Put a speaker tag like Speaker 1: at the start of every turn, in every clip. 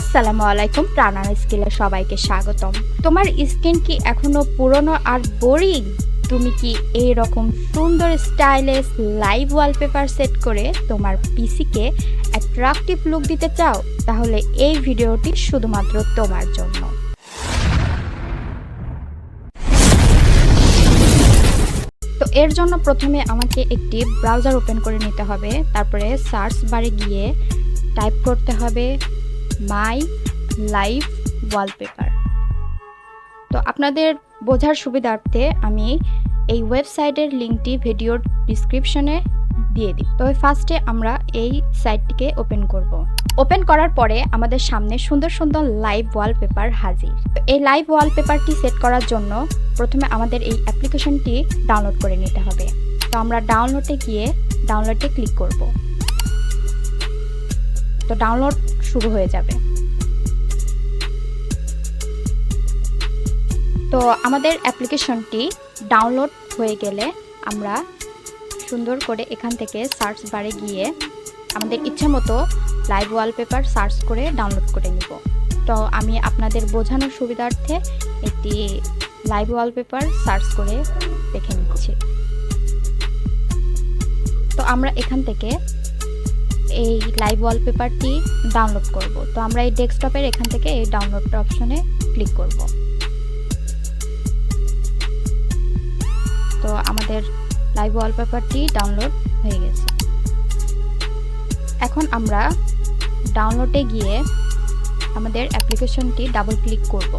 Speaker 1: আসসালামু আলাইকুম প্রাণার স্কিলে সবাইকে স্বাগতম। তোমার স্কিন কি এখনও পুরনো আর বোরিং তুমি কি এই রকম সুন্দর স্টাইলিশ লাইভ ওয়ালপেপার সেট করে তোমার পিসিকে অ্যাট্রাকটিভ লুক দিতে চাও? তাহলে এই ভিডিওটি শুধুমাত্র তোমার জন্য। তো এর জন্য প্রথমে আমাকে একটি ব্রাউজার ওপেন করে নিতে হবে, তারপরে সার্চ বারে গিয়ে টাইপ করতে হবে। My live wallpaper. তো আপনাদের বোঝার সুবিধার্থে আমি এই ওয়েবসাইটের লিঙ্কটি ভিডিওর ডিসক্রিপশনে দিয়ে দিই। তবে ফার্স্টে আমরা এই সাইটটিকে ওপেন করব। ওপেন করার পরে আমাদের সামনে সুন্দর সুন্দর লাইভ ওয়ালপেপার হাজির। এই লাইভ ওয়ালপেপারটি সেট করার জন্য প্রথমে আমাদের এই অ্যাপ্লিকেশনটি ডাউনলোড করে নিতে হবে। তো আমরা ডাউনলোডে গিয়ে ডাউনলোডে ক্লিক করব। তো ডাউনলোড শুরু হয়ে যাবে। তো আমাদের অ্যাপ্লিকেশনটি ডাউনলোড হয়ে গেলে আমরা সুন্দর করে এখান থেকে সার্চ বারে গিয়ে আমাদের ইচ্ছে মতো লাইভ ওয়ালপেপার সার্চ করে ডাউনলোড করে নিব। তো আমি আপনাদের বোঝানোর সুবিধার্থে একটি লাইভ ওয়ালপেপার সার্চ করে দেখে নিচ্ছি। তো আমরা এখান থেকে এই লাইভ ওয়ালপেপারটি ডাউনলোড করব। তো আমরা এই ডেস্কটপের এখান থেকে এই ডাউনলোড অপশনে ক্লিক করব। তো আমাদের লাইভ ওয়ালপেপারটি ডাউনলোড হয়ে গেছে। এখন আমরা ডাউনলোডে গিয়ে আমাদের অ্যাপ্লিকেশনটি ডাবল ক্লিক করব।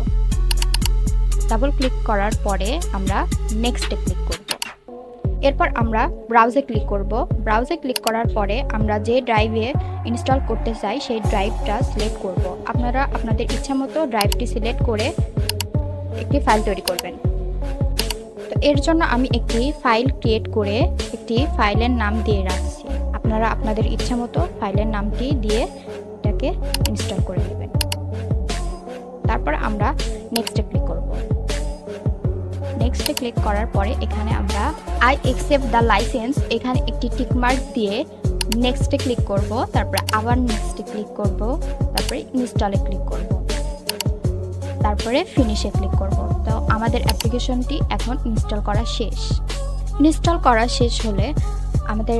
Speaker 1: ডাবল ক্লিক করার পরে আমরা নেক্সটে ক্লিক করব। এরপর আমরা ব্রাউজে ক্লিক করব। ব্রাউজে ক্লিক করার পরে আমরা যে ড্রাইভে ইনস্টল করতে চাই, সেই ড্রাইভটা সিলেক্ট করব। আপনারা আপনাদের ইচ্ছা মতো ড্রাইভটি সিলেক্ট করে একটি ফাইল তৈরি করবেন। তো এর জন্য আমি একটি ফাইল ক্রিয়েট করে একটি ফাইলের নাম দিয়ে রাখছি। আপনারা আপনাদের ইচ্ছা মতো ফাইলের নামটি দিয়ে এটাকে ইনস্টল করে নেবেন। তারপর আমরা নেক্সটে ক্লিক করব। নেক্সটে ক্লিক করার পরে এখানে আমরা আই অ্যাকসেপ্ট দ্য লাইসেন্স এখানে একটি টিকমার্ক দিয়ে নেক্সটে ক্লিক করব, তারপরে আবার নেক্সটে ক্লিক করব, তারপরে ইনস্টলে ক্লিক করব, তারপরে ফিনিশে ক্লিক করব। তো আমাদের অ্যাপ্লিকেশনটি এখন ইনস্টল করা শেষ। ইনস্টল করা শেষ হলে আমাদের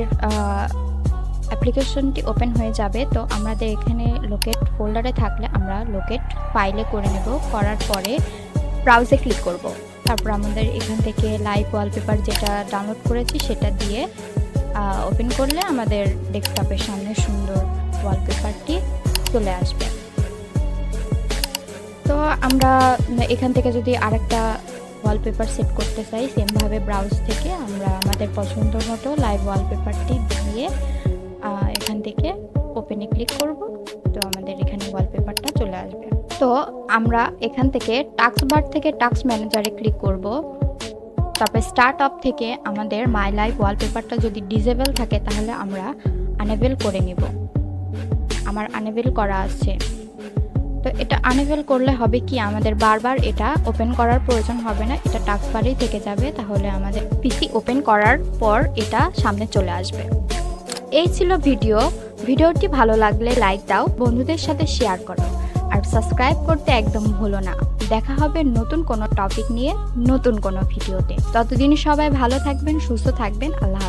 Speaker 1: অ্যাপ্লিকেশনটি ওপেন হয়ে যাবে। তো আমাদের এখানে লোকেট ফোল্ডারে থাকলে আমরা লোকেট ফাইলে করে নেব। করার পরে ব্রাউজে ক্লিক করব। তারপর আমাদের এখান থেকে লাইভ ওয়ালপেপার যেটা ডাউনলোড করেছি সেটা দিয়ে ওপেন করলে আমাদের ডেস্কটপের সামনে সুন্দর ওয়ালপেপারটি চলে আসবে। তো আমরা এখান থেকে যদি আরেকটা ওয়ালপেপার সেট করতে চাই সেমভাবে ব্রাউজ থেকে আমরা আমাদের পছন্দ মতো লাইভ ওয়ালপেপারটি দিয়ে এখান থেকে ওপেনে ক্লিক করব। তো আমাদের এখানে ওয়ালপেপারটা চলে আসবে। তো আমরা এখান থেকে টাক্স বার থেকে টাক্স ম্যানেজারে ক্লিক করব। তারপর স্টার্ট আপ থেকে আমাদের মাই লাইফ ওয়ালপেপারটা যদি ডিজেবল থাকে, তাহলে আমরা আনেবেল করে নিব। আমার আনেবেল করা আছে। তো এটা আনেবেল করলে হবে কি, আমাদের বারবার এটা ওপেন করার প্রয়োজন হবে না, এটা টাক্স বারেই থেকে যাবে, তাহলে আমাদের পিসি ওপেন করার পর এটা সামনে চলে আসবে। এই ছিল ভিডিও। ভিডিওটি ভালো লাগলে লাইক দাও, বন্ধুদের সাথে শেয়ার করো। আর সাবস্ক্রাইব করতে একদম ভুলো না। দেখা হবে নতুন কোনো টপিক নিয়ে নতুন কোনো ভিডিওতে। ততদিন সবাই ভালো থাকবেন, সুস্থ থাকবেন। আল্লাহ